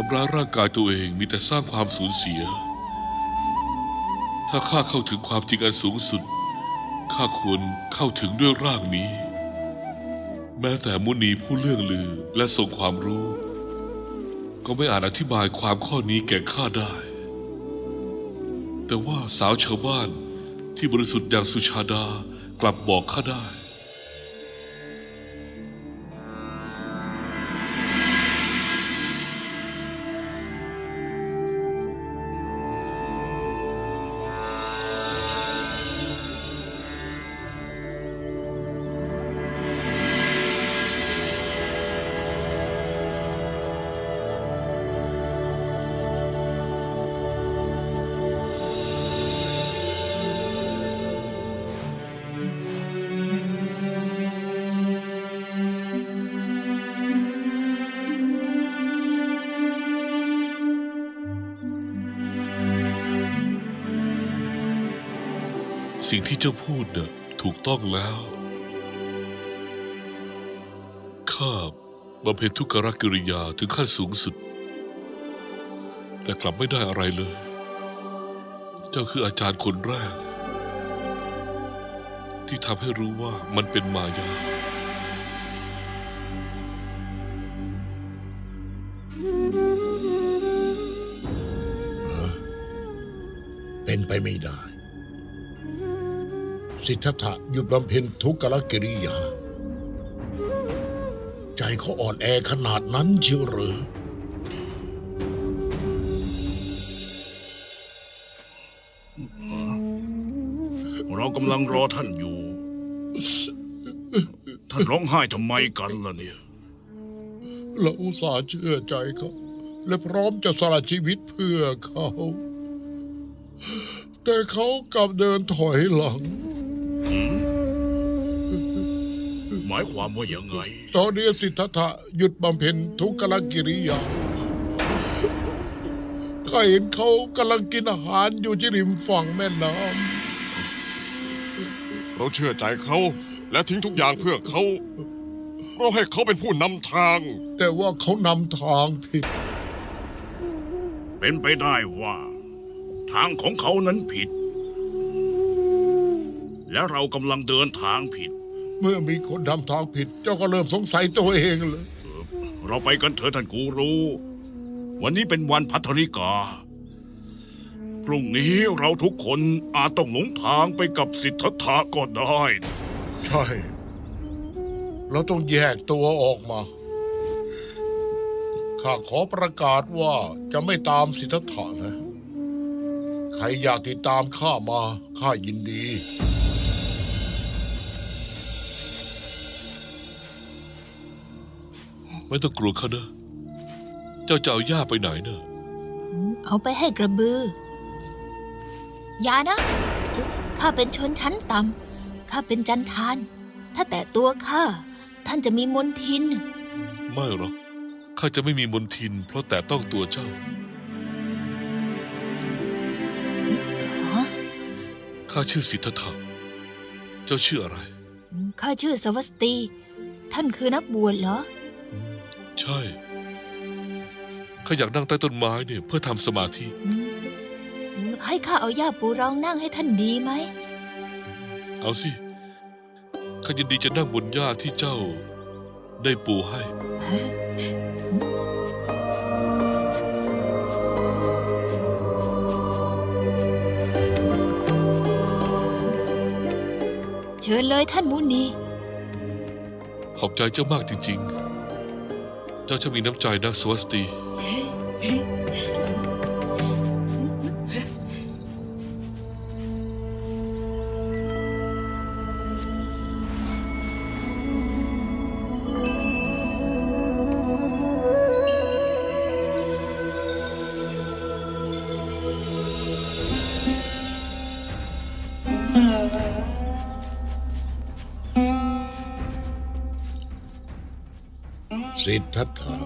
ทำร้ายร่างกายตัวเองมีแต่สร้างความสูญเสีย ถ้าข้าเข้าถึงความจริงอันสูงสุด ข้าควรเข้าถึงด้วยร่างนี้ แม้แต่มุนีผู้เลื่องลือและทรงความรู้ ก็ไม่อาจอธิบายความข้อนี้แก่ข้าได้ แต่ว่าสาวชาวบ้านที่บริสุทธิ์อย่างสุชาดากลับบอกข้าได้ สิ่งที่เจ้าพูดน่ะถูกต้องแล้ว ข้าบำเพ็ญทุกขกิริยาถึงขั้นสูงสุด แต่กลับไม่ได้อะไรเลย เจ้าคืออาจารย์คนแรก ที่ทำให้รู้ว่ามันเป็นมายาเป็นไปไม่ได้ สิทธัตถะหยุดบำเพ็ญทุกขกิริยา ใจเขาอ่อนแอขนาดนั้นเชียวหรือเรากำลังรอท่านอยู่ ท่านร้องไห้ทำไมกันล่ะเนี่ยเราอุตส่าห์เชื่อใจเขาและพร้อมจะสละชีวิตเพื่อเขา แต่เขากลับเดินถอยหลัง หมายความว่ายังไง ตอนนี้สิทธัตถะหยุดบำเพ็ญทุกขกิริยาข้าเห็นเขากำลังกินอาหารอยู่ที่ริมฝั่งแม่น้เราเชื่อใจเขาและทิ้งทุกอย่างเพื่อเขา เราให้เขาเป็นผู้นำทางำแต่ว่าเขานำทางผิด เป็นไปได้ว่า ทางของเขานั้นผิด และเรากำลังเดินทางผิด เมื่อมีคนทำทางผิด เจ้าก็เริ่มสงสัยตัวเองเลยเราไปกันเถอะท่านกูรู้วันนี้เป็นวันพัทริกา พรุ่งนี้เราทุกคนอาจต้องหลงทางไปกับสิทธัตถะก็ได้ ใช่ เราต้องแยกตัวออกมา ข้าขอประกาศว่าจะไม่ตามสิทธัตถะนะ ใครอยากติดตามข้ามา ข้ายินดี ไม่ต้องกลัวเขานะ เจ้าจะเอาย่าไปไหนเนะเอาไปให้กระบือ อย่านะ ข้าเป็นชนชั้นต่ำ ข้าเป็นจันทาน ถ้าแต่ตัวข้า ท่านจะมีมนทิน ไม่หรอก ข้าจะไม่มีมนทิน เพราะแต่ต้องตัวเจ้าฮะข้าชื่อสิทธัตถะ เจ้าชื่ออะไร ข้าชื่อสวัสตี ท่านคือนักบวชเหรอ ใช่ข้าอยากนั่งใต้ต้นไม้เนี่ยเพื่อทำสมาธิ ให้ข้าเอาย่าปูรองนั่งให้ท่านดีไหม เอาสิ ข้ายินดีจะนั่งบนหญ้าที่เจ้า ได้ปูให้ เชิญเลยท่านมุนี ขอบใจเจ้ามากจริง ๆ เจ้าจะมีน้ำใจนะสวัสดี สิทธัตถะ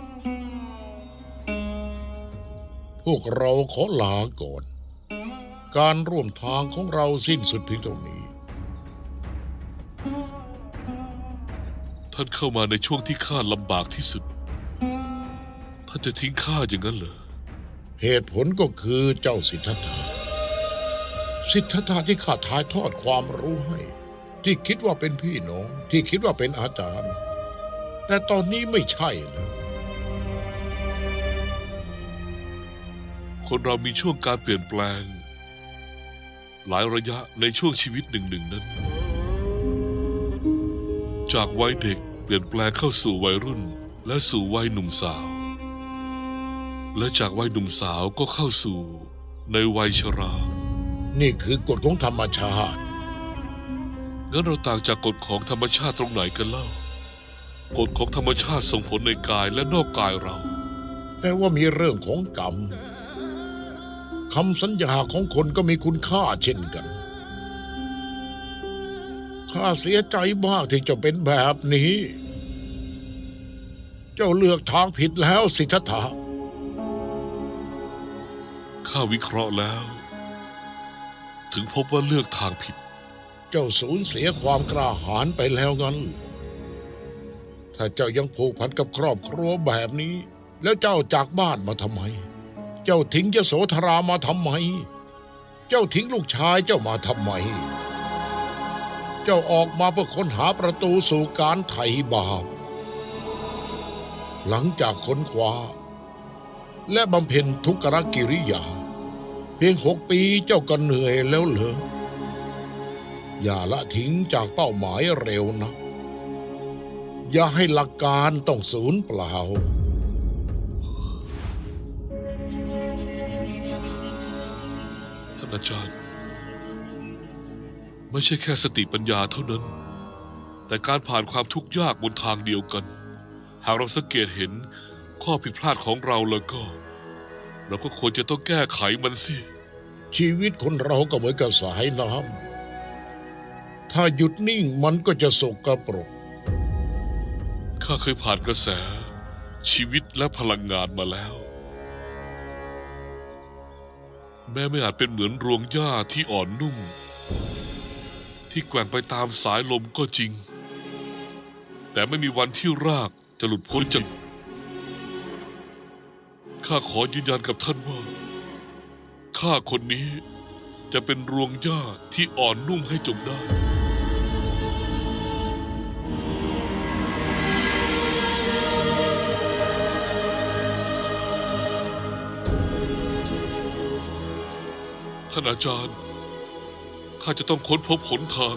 พวกเราขอลาก่อน การร่วมทางของเราสิ้นสุดเพียงตรงนี้ ท่านเข้ามาในช่วงที่ข้าลำบากที่สุดทท่านจะทิ้งข้าอย่างนั้นเหรอ เหตุผลก็คือเจ้าสิทธัตถะสิทธัตถะที่ข้าถ่ายทอดความรู้ให้ ที่คิดว่าเป็นพี่น้อง ที่คิดว่าเป็นอาจารย์ แต่ตอนนี้ไม่ใช่แล้วคนเรามีช่วงการเปลี่ยนแปลง หลายระยะในช่วงชีวิตหนึ่งหนึ่งนั้น จากวัยเด็กเปลี่ยนแปลงเข้าสู่วัยรุ่น และสู่วัยหนุ่มสาว และจากวัยหนุ่มสาวก็เข้าสู่ในวัยชรา นี่คือกฎของธรรมชาติงั้นเราต่างจากกฎของธรรมชาติตรงไหนกันเล่า กฎของธรรมชาติส่งผลในกายและนอกกายเรา แต่ว่ามีเรื่องของกรรมคำสัญญาของคนก็มีคุณค่าเช่นกัน ข้าเสียใจมากที่เจะเป็นแบบนี้ เจ้าเลือกทางผิดแล้วสิทธัตถะข้าวิเคราะห์แล้ว ถึงพบว่าเลือกทางผิด เจ้าสูญเสียความกล้าหาญไปแล้วงั้น ถ้าเจ้ายังผูกพันกับครอบครัวแบบนี้ แล้วเจ้าจากบ้านมาทำไม เจ้าทิ้งยโสธรามาทำไม เจ้าทิ้งลูกชายเจ้ามาทำไม เจ้าออกมาเพื่อค้นหาประตูสู่การไถ่บาป หลังจากค้นคว้า และบำเพ็ญทุกขกิริยา เพียงหกปีเจ้าก็เหนื่อยแล้วเหรออย่าละทิ้งจากเป้าหมายเร็วนะ อย่าให้หลักการต้องสูญเปล่า ท่านอาจารย์ ไม่ใช่แค่สติปัญญาเท่านั้น แต่การผ่านความทุกข์ยากบนทางเดียวกัน หากเราสังเกตเห็นข้อผิดพลาดของเราแล้วก็ เราก็ควรจะต้องแก้ไขมันสิ ชีวิตคนเราก็เหมือนกับสายน้ำถ้าหยุดนิ่งมันก็จะสกปรก ข้าเคยผ่านกระแส ชีวิตและพลังงานมาแล้ว แม้ไม่อาจเป็นเหมือนรวงหญ้าที่อ่อนนุ่ม ที่แกว่งไปตามสายลมก็จริง แต่ไม่มีวันที่รากจะหลุดพ้นจากข้าขอยืนยันกับท่านว่า ข้าคนนี้จะเป็นรวงหญ้าที่อ่อนนุ่มให้จงได้ ท่านอาจารย์ ข้าจะต้องค้นพบหนทาง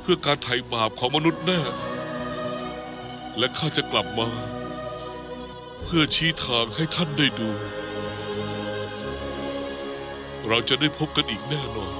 เพื่อการไถ่บาปของมนุษย์แน่ และข้าจะกลับมา เพื่อชี้ทางให้ท่านได้ดู เราจะได้พบกันอีกแน่นอน